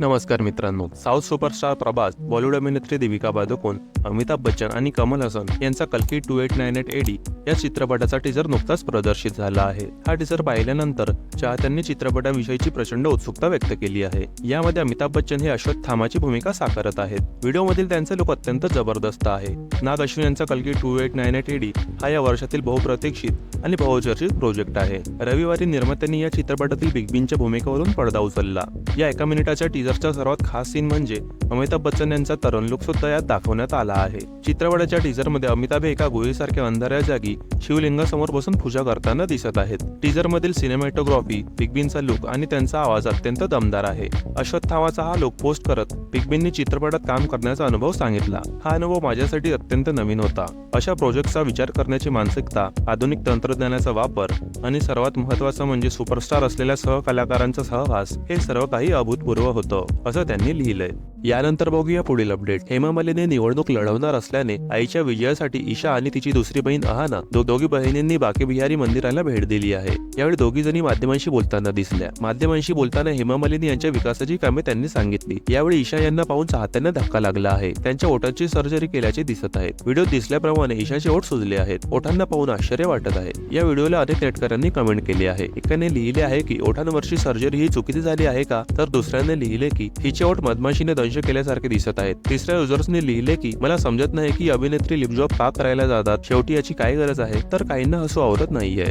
नमस्कार मित्रांनो south superstar Prabhas Bollywood अभिनेत्री देविका पादुकोण अमिताभ बच्चन आणि कमल हसन यांचा कल्की two eight nine eight AD या चित्रपटाचा टीजर नुकताच प्रदर्शित झाला आहे. हा टीजर पाहिल्यानंतर चाहत्यांनी चित्रपटाविषयीची प्रचंड उत्सुकता व्यक्त केली आहे. यामध्ये अमिताभ बच्चन हे अश्वत्थामाची भूमिका साकारत आहेत. व्हिडिओमधील त्यांचे लुक अत्यंत जबरदस्त आहे. नाग अश्विन यांचा कल्की two eight nine eight AD हा या वर्षातील बहुप्रतीक्षित आणि बहुचर्चित प्रोजेक्ट आहे. रविवारी निर्मात्यांनी या चित्रपटातील बिग बींच्या भूमिकेवरून पडदा उचलला. या एका मिनिटाच्या टीजरचा सर्वात खास सीन म्हणजे अमिताभ बच्चन यांचा तरुण लुक सुद्धा यात दाखवण्यात आला आहे. चित्रपटाच्या टीजरमध्ये अमिताभ एका गुहेसारख्या अंधाऱ्या जागी शिवलिंगासमोर बसून पूजा करताना दिसत आहेत. टीजरमधील सिनेमॅटोग्राफी बिगबीनचा लुक आणि त्यांचा आवाज अत्यंत दमदार आहे. अश्वत्थावाचा हा लुक पोस्ट करत बिगबींनी चित्रपटात काम करण्याचा अनुभव सांगितला. हा अनुभव माझ्यासाठी अत्यंत नवीन होता. अशा प्रोजेक्टचा विचार करण्याची मानसिकता आधुनिक तंत्रज्ञानाचा वापर आणि सर्वात महत्त्वाचं म्हणजे सुपरस्टार असलेल्या सहकलाकारांचा सहवास हे सर्व काही अभूतपूर्व होतं. असं त्यांनी लिहिलंय. यानंतर बघूया पुढील अपडेट. हेमा मालिनी निवडणूक लढवणार असल्याने आईच्या विजयासाठी ईशा आणि तिची दुसरी बहीण अहाना दो दोघी बहिणींनी बाकी बिहारी मंदिराला भेट दिली आहे. यावेळी दोघी जणी माध्यमांशी बोलताना दिसल्या. माध्यमांशी बोलताना हेमा मालिनी यांच्या विकासाची कामे त्यांनी सांगितली. यावेळी ईशा यांना पाहून चाहत्यांना धक्का लागला आहे. त्यांच्या ओठांची सर्जरी केल्याचे दिसत आहे व्हिडिओ दिसल्याप्रमाणे ईशाचे ओठ सुजले आहेत. ओठांना पाहून आश्चर्य वाटत आहे. या व्हिडिओला अनेक नेटकऱ्यांनी कमेंट केली आहे. एकाने लिहिले आहे की ओठांवरची सर्जरी ही चुकीची झाली आहे का? तर दुसऱ्याने लिहिले की हिचे ओठ मधमाशीने दंश केल्यासारखे दिसत आहेत. तिसऱ्या युजर्सने लिहिले की मला समजत नाही की अभिनेत्री लिपजॉब का करायला जातात. शेवटी याची काय गरज आहे? तर काहींना हसू आवरत नाहीये.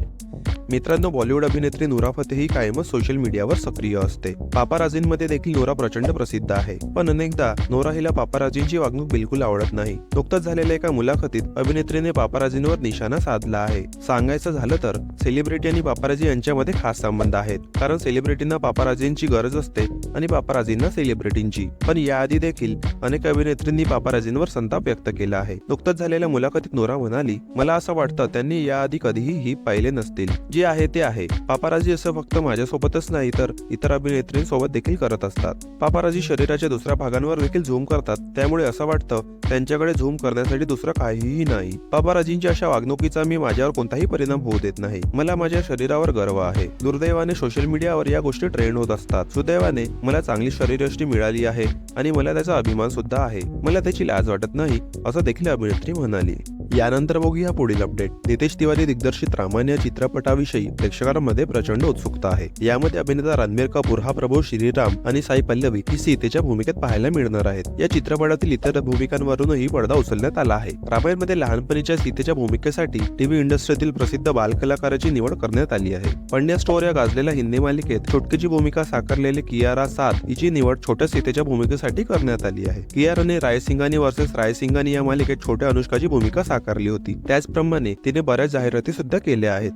मित्रांनो बॉलिवूड अभिनेत्री नोरा फतेही कायमच सोशल मीडियावर सक्रिय असते. पापाराजींमध्ये देखील नोरा प्रचंड प्रसिद्ध आहे. पण अनेकदा नोरा हिला पापाराजींची वागणूक बिलकुल आवडत नाही. नुकतंच झालेल्या एका मुलाखतीत अभिनेत्रीने पापाराजींवर निशाणा साधला आहे. सांगायचं झालं तर सेलिब्रिटी आणि पापाराजी यांच्यामध्ये खास संबंध आहेत. कारण सेलिब्रिटींना पापाराजींची गरज असते आणि पापाराजींना सेलिब्रिटींची. पण याआधी देखील अनेक अभिनेत्रींनी पापाराजींवर संताप व्यक्त केला आहे. नुकतंच झालेल्या मुलाखतीत नोरा म्हणाली मला असं वाटतं त्यांनी याआधी कधीही ही पाहिले नसतील. जे आहे ते आहे. पापाराजी असं फक्त माझ्यासोबतच नाही तर इतर अभिनेत्रींसोबत देखील करत असतात. पापाराजी शरीराच्या दुसऱ्या भागांवर देखील झूम करतात. त्यामुळे असं वाटतं त्यांच्याकडे झूम करण्यासाठी दुसरं काहीही नाही. पापाराजींच्या अशा वागणुकीचा मी माझ्यावर कोणताही परिणाम होऊ देत नाही. मला माझ्या शरीरावर गर्व आहे. दुर्दैवाने सोशल मीडियावर या गोष्टी ट्रेंड होत असतात. सुदैवाने मला चांगली शरीरयष्टी मिळाली आहे आणि मला त्याचा अभिमान सुद्धा आहे. मला त्याची लाज वाटत नाही असं देखील अभिनेत्री म्हणाली. यानंतर बघूया पुढील अपडेट नितेश तिवारी दिग्दर्शित रामायण या चित्रपटाविषयी प्रेक्षकांमध्ये प्रचंड उत्सुकता आहे. यामध्ये अभिनेता रणबीर कपूर हा प्रभू श्रीराम आणि साई पल्लवी ही सीतेच्या भूमिकेत पाहायला मिळणार आहेत. या चित्रपटातील इतर भूमिकांवरूनही पडदा उचलण्यात आला आहे. रामायणमध्ये लहानपणीच्या सीतेच्या भूमिकेसाठी टीव्ही इंडस्ट्रीतील प्रसिद्ध बालकलाकाराची निवड करण्यात आली आहे. पंड्या स्टोर या गाजलेल्या हिंदी मालिकेत छोटकीची भूमिका साकारलेली कियारा सात हिची निवड छोट्या सीतेच्या भूमिकेसाठी करण्यात आली आहे. कियाराने रायसिंगानी वर्सेस रायसिंगानी या मालिकेत छोट्या अनुष्काची भूमिका साकार साकारली होती. त्याचप्रमाणे तिने बऱ्याच जाहिराती सुद्धा केल्या आहेत.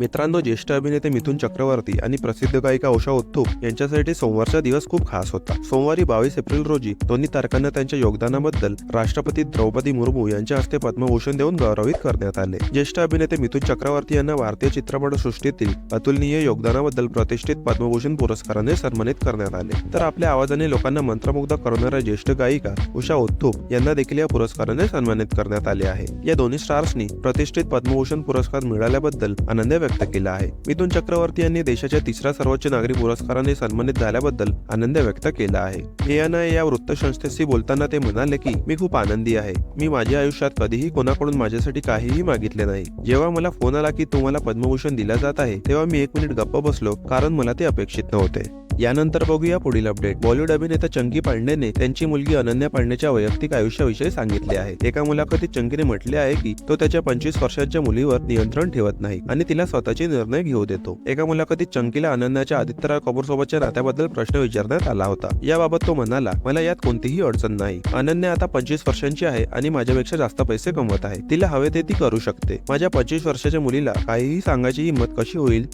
मित्रांनो ज्येष्ठ अभिनेते मिथुन चक्रवर्ती आणि प्रसिद्ध गायिका उषा उत्थुप यांच्यासाठी सोमवारचा दिवस खूप खास होता. सोमवारी बावीस एप्रिल रोजी दोन्ही तारखांना त्यांच्या योगदानाबद्दल राष्ट्रपती द्रौपदी मुर्मू यांच्या हस्ते पद्मभूषण देऊन गौरवित करण्यात आले. ज्येष्ठ अभिनेते मिथुन चक्रवर्ती यांना भारतीय चित्रपटसृष्टीतील अतुलनीय योगदानाबद्दल प्रतिष्ठित पद्मभूषण पुरस्काराने सन्मानित करण्यात आले. तर आपल्या आवाजाने लोकांना मंत्रमुग्ध करणाऱ्या ज्येष्ठ गायिका उषा उत्थुप यांना देखील या पुरस्काराने सन्मानित करण्यात आले आहे. या दोन्ही स्टार्सनी प्रतिष्ठित पद्मभूषण पुरस्कार मिळाल्याबद्दल आनंद व्यक्त केला आहे. मिथुन चक्रवर्ती यांनी देशाच्या तिसऱ्या सर्वोच्च नागरी पुरस्काराने सन्मानित झाल्याबद्दल आनंद व्यक्त केला आहे. एएनआय या वृत्तसंस्थेशी बोलताना ते म्हणाले की मी खूप आनंदी आहे. मी माझ्या आयुष्यात कधीही कोणाकडून माझ्यासाठी काहीही मागितले नाही. जेव्हा मला फोन आला की तुम्हाला पद्मभूषण दिला जात आहे तेव्हा मी एक मिनिट गप्प बसलो कारण मला ते अपेक्षित नव्हते. यानंतर बघूया पुढील अपडेट. बॉलिवूड अभिनेता चंकी पांडेने त्यांची मुलगी अनन्या पांडेच्या वैयक्तिक आयुष्याविषयी सांगितले आहे. एका मुलाखतीत चंकीने म्हटले आहे की तो त्याच्या पंचवीस वर्षाच्या मुलीवर नियंत्रण ठेवत नाही आणि तिला स्वतःचे निर्णय घेऊ देतो. एका मुलाखतीत चंकीला अनन्याच्या आदित्यराव कपूर सोबतच्या नात्याबद्दल प्रश्न विचारण्यात आला होता. याबाबत तो म्हणाला मला यात कोणतीही अडचण नाही. अनन्या आता पंचवीस वर्षांची आहे आणि माझ्यापेक्षा जास्त पैसे कमवत आहे. तिला हवे ते ती करू शकते. माझ्या पंचवीस वर्षाच्या मुलीला काहीही सांगायची हिंमत कशी होईल?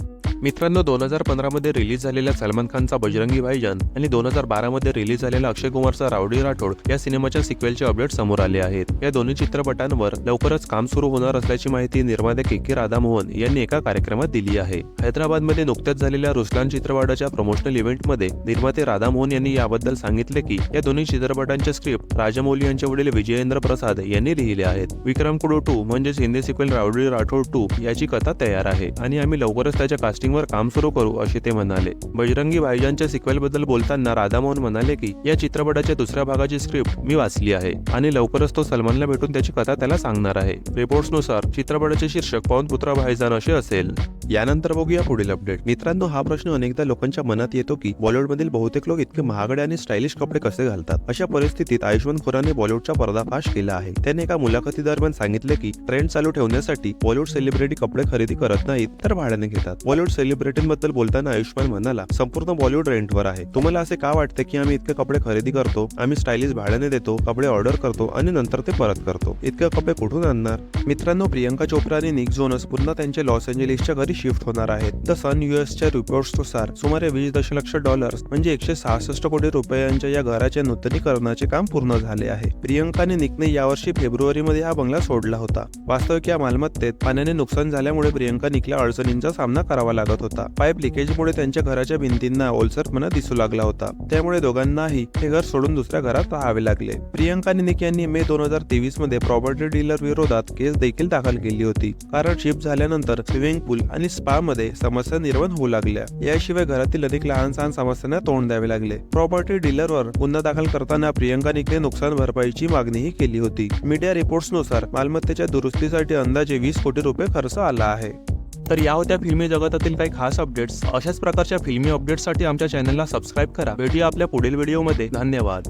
मित्रांनो दोन हजार पंधरामध्ये रिलीज झालेल्या सलमान खानचा बजरंगी भाईजान आणि दोन हजार बारामध्ये रिलीज झालेला अक्षय कुमारचा रावडी राठोड या सिनेमाच्या सिक्वेलचे अपडेट समोर आले आहेत. या दोन्ही चित्रपटांवर लवकरच काम सुरू होणार असल्याची माहिती निर्माते के के राधामोहन यांनी एका कार्यक्रमात दिली आहे. हैदराबादमध्ये नुकत्याच झालेल्या रुसलान चित्रपटाच्या प्रमोशनल इव्हेंटमध्ये निर्माते राधामोहन यांनी याबद्दल सांगितले की या दोन्ही चित्रपटांचे स्क्रिप्ट राजमौली यांचे वडील विजयेंद्र प्रसाद यांनी लिहिले आहेत. विक्रम कुडू टू म्हणजेच हिंदी सिक्वेल रावडी राठोड टू याची कथा तयार आहे आणि आम्ही लवकरच त्याच्या कास्टिंग शूटिंगवर काम सुरू करू असे ते म्हणाले. बजरंगी भाईजानच्या सिक्वेलबद्दल बोलताना राधामोहन म्हणाले की या चित्रपटाच्या दुसऱ्या भागाची स्क्रिप्ट मी वाचली आहे आणि लवकरच तो सलमानला भेटून त्याची कथा त्याला सांगणार आहे. रिपोर्ट्सनुसार चित्रपटाचे शीर्षक पवन पुत्र भाईजान असे असेल. यानंतर बघूया पुढील अपडेट. मित्रांनो हा प्रश्न अनेकदा लोकांच्या मनात येतो की बॉलिवूडमधील बहुतेक लोक इतके महागडे आणि स्टायलिश कपडे कसे घालतात? अशा परिस्थितीत आयुष्मान खुराने बॉलिवूडचा पर्दाफाश केला आहे. त्याने एका मुलाखतीदरम्यान सांगितले की ट्रेंड चालू ठेवण्यासाठी बॉलिवूड सेलिब्रिटी कपडे खरेदी करत नाहीत तर भाड्याने घेतात. बॉलिवूड सेलिब्रिटींबद्दल बोलताना आयुष्मान म्हणाला संपूर्ण बॉलिवूड रेंटवर आहे. तुम्हाला असे का वाटते की आम्ही इतके कपडे खरेदी करतो आम्ही स्टायलिश भाड्याने देतो कपडे ऑर्डर करतो आणि नंतर ते परत करतो? इतके कपडे कुठून आणणार? मित्रांनो प्रियंका चोप्रा आणि निक जोनस पुन्हा त्यांच्या लॉस एंजेलिसच्या घरी शिफ्ट होणार आहेत. द सन युएसच्या रिपोर्ट्सनुसार सुमारे वीस दशलक्ष डॉलर्स म्हणजे एकशे सहासष्ट कोटी रुपयांच्या या घराच्या नूतनीकरणाचे काम पूर्ण झाले आहे. प्रियंका आणि निकने यावर्षी फेब्रुवारीमध्ये हा बंगला सोडला होता. वास्तविक या मालमत्तेत पाण्याने नुकसान झाल्यामुळे प्रियंका निकला अडचणींचा सामना करावा लागला. लागत होता. पाईप लिकेजमुळे त्यांच्या घराच्या भिंतींना ओलसरपणा दिसू लागला होता. त्यामुळे दोघांनाही हे घर सोडून दुसऱ्या घरात राहावे लागले. प्रियंका आणि निक यांनी मे दोन हजार तेवीसमध्ये प्रॉपर्टी डीलर विरोधात केस देखील दाखल केली होती. कारण शिफ्ट झाल्यानंतर स्विमिंग पूल आणि स्पा मध्ये समस्या निर्माण होऊ लागल्या. याशिवाय घरातील अनेक लहान सहान समस्यांना तोंड द्यावे लागले. प्रॉपर्टी डीलरवर गुन्हा दाखल करताना प्रियंका निकने नुकसान भरपाईची मागणीही केली होती. मीडिया रिपोर्ट्सनुसार मालमत्तेच्या दुरुस्तीसाठी अंदाजे वीस कोटी रुपये खर्च आला आहे. तर या होत्या फिल्मी जगतातील काही खास अपडेट्स अशाच प्रकारच्या फिल्मी अपडेट्ससाठी आमच्या चॅनलला सबस्क्राईब करा. भेटूया आपल्या पुढील व्हिडिओमध्ये धन्यवाद.